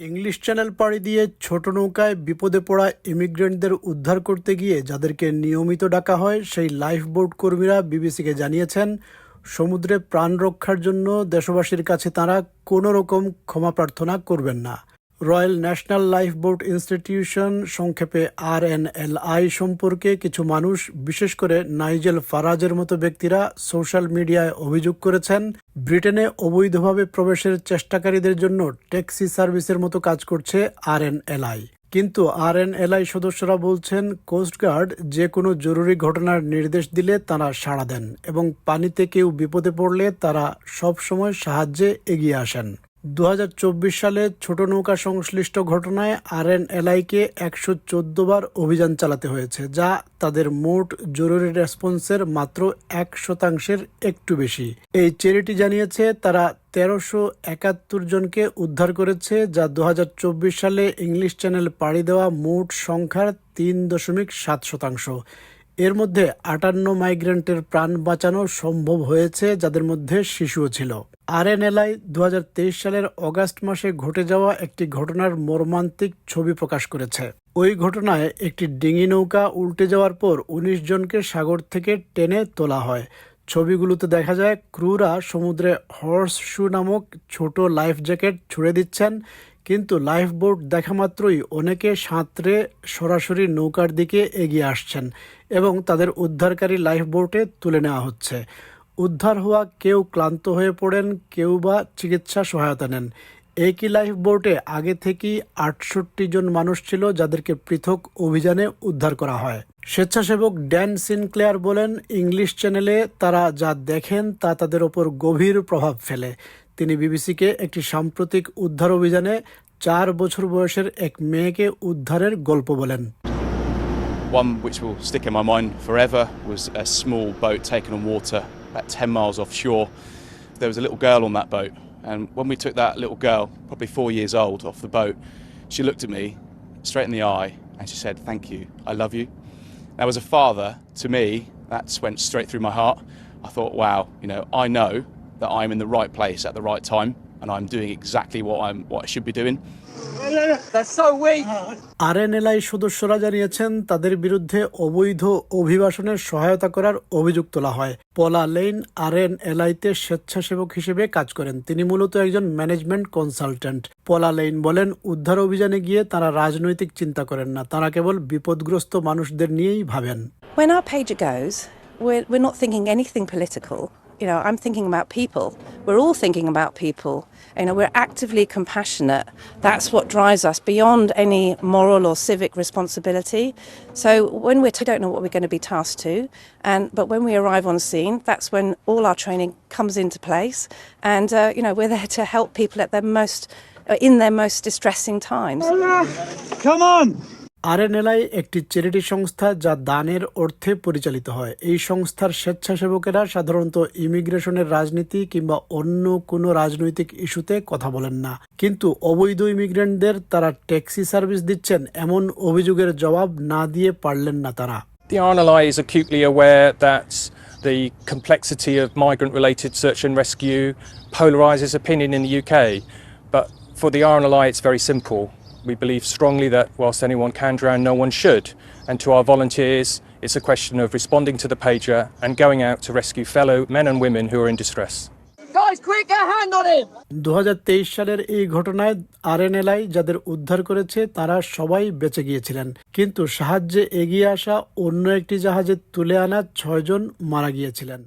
English channel পাড়ি দিয়ে ছোট নৌকায় বিপদে পড়া ইমিগ্রেন্টদের উদ্ধার করতে গিয়ে যাদেরকে নিয়মিত ডাকা হয়, সেই লাইফ বোট কর্মীরা বিবিসিকে জানিয়েছেন, সমুদ্রে প্রাণ রক্ষার জন্য দেশবাসীর কাছে তারা কোনো রকম ক্ষমা প্রার্থনা করবেন না। Royal national lifeboat institution সংক্ষেপে আর সম্পর্কে কিছু মানুষ, বিশেষ করে নাইজেল ফারাজের মতো ব্যক্তিরা, সোশ্যাল মিডিয়ায় অভিযোগ করেছেন, ব্রিটেনে অবৈধভাবে প্রবেশের চেষ্টাকারীদের জন্য ট্যাক্সি সার্ভিসের মতো কাজ করছে আরএনএলআই কিন্তু আরএনএলআই সদস্যরা বলছেন কোস্টগার্ড যে কোনো জরুরি ঘটনার নির্দেশ দিলে তারা সাড়া দেন এবং পানিতে কেউ বিপদে পড়লে তারা সবসময় সাহায্যে এগিয়ে আসেন। দু হাজার চব্বিশ সালে ছোট নৌকা সংশ্লিষ্ট ঘটনায় আরএনএলআইকে একশো চোদ্দ বার অভিযান চালাতে হয়েছে, যা তাদের মোট জরুরি রেসপন্সের মাত্র এক শতাংশের একটু বেশি। এই চ্যারিটি জানিয়েছে, তারা তেরোশো একাত্তর জনকে উদ্ধার করেছে, যা দুহাজার চব্বিশ সালে ইংলিশ চ্যানেল পাড়ি দেওয়া মোট সংখ্যার তিন দশমিক সাত শতাংশ। এর মধ্যে আটান্ন মাইগ্রেন্টের প্রাণ বাঁচানো সম্ভব হয়েছে, যাদের মধ্যে শিশুও ছিল। আরএনএলআই দু হাজার তেইশ সালের অগাস্ট মাসে ঘটে যাওয়া একটি ঘটনার মর্মান্তিক ছবি প্রকাশ করেছে। ওই ঘটনায় একটি ডিঙি নৌকা উল্টে যাওয়ার পর উনিশ জনকে সাগর থেকে টেনে তোলা হয়। ছবিগুলোতে দেখা যায়, ক্রুরা সমুদ্রে হর্স শু নামক ছোট লাইফ জ্যাকেট ছুড়ে দিচ্ছেন কিন্তু লাইফ বোট দেখা মাত্রই অনেকে সাঁতরে সরাসরি নৌকার দিকে এগিয়ে আসছেন এবং তাদের উদ্ধারকারী লাইফ বোটে তুলে নেওয়া হচ্ছে। উদ্ধার হওয়া কেউ ক্লান্ত হয়ে পড়েন, কেউ বা চিকিৎসা সহায়তা নেন। একই লাইফ বোটে আগে থেকেই আটষট্টি জন মানুষ ছিল যাদেরকে পৃথক অভিযানে উদ্ধার করা হয়। স্বেচ্ছাসেবক ড্যান সিনক্লেয়ার বলেন, ইংলিশ চ্যানেলে তারা যা দেখেন তা তাদের ওপর গভীর প্রভাব ফেলে। তিনি বিবিসিকে একটি সাম্প্রতিক উদ্ধার অভিযানে চার বছর বয়সের এক মেয়েকে উদ্ধারের গল্প বলেন One which will stick in my mind forever was a small boat taken on water about 10 miles offshore. There was a little girl on that boat, and when we took that little girl, probably four years old, off the boat, she looked at me straight in the eye and she said, Thank you, I love you. Now, as a father, to me, that went straight through my heart. I thought, wow, you know, I know that I'm in the right place at the right time and I'm doing exactly what, I'm, what I should be doing. They're so আরএনএলআই সদস্যরা জানিয়েছেন তাদের বিরুদ্ধে অবৈধ অভিবাসনের সহায়তা করার অভিযোগ তোলা হয়। পলা লেইন আরএনএলআইতে স্বেচ্ছাসেবক হিসেবে কাজ করেন। তিনি মূলত একজন ম্যানেজমেন্ট কনসালটেন্ট। পলা লেইন বলেন উদ্ধার অভিযানে গিয়ে তারা রাজনৈতিক চিন্তা করেন না। তারা কেবল বিপদগ্রস্ত মানুষদের নিয়েই ভাবেন। When our pager goes, we're, we're not thinking anything political. You know, I'm thinking about people. We're all thinking about people. You know, we're actively compassionate. That's what drives us beyond any moral or civic responsibility. So when we don't know what we're going to be tasked to, and but when we arrive on scene, that's when all our training comes into place, and uh, you know, we're there to help people at their most, uh, in their most distressing times. Come on. আরএনএলআই একটি charity সংস্থা যা দানের অর্থে পরিচালিত হয় এই সংস্থার স্বেচ্ছাসেবকেরা সাধারণত ইমিগ্রেশনের রাজনীতি কিংবা অন্য কোনো রাজনৈতিক ইস্যুতে কথা বলেন না কিন্তু অবৈধ ইমিগ্রেন্টদের তারা ট্যাক্সি সার্ভিস দিচ্ছেন এমন অভিযোগের জবাব না দিয়ে পারলেন না তারা The complexity of migrant related search and rescue polarises opinion in the UK. But for the RNLI, it's very simple. We believe strongly that whilst anyone can drown, no one should. And to our volunteers, it's a question of responding to the pager and going out to rescue fellow men and women who are in distress. Guys, quick, get a hand on him. দু সালের এই ঘটনায় আরএনএলআই যাদের উদ্ধার করেছে তারা সবাই বেঁচে গিয়েছিলেন কিন্তু সাহায্যে এগিয়ে আসা অন্য একটি জাহাজে তুলে আনা ছয়জন মারা গিয়েছিলেন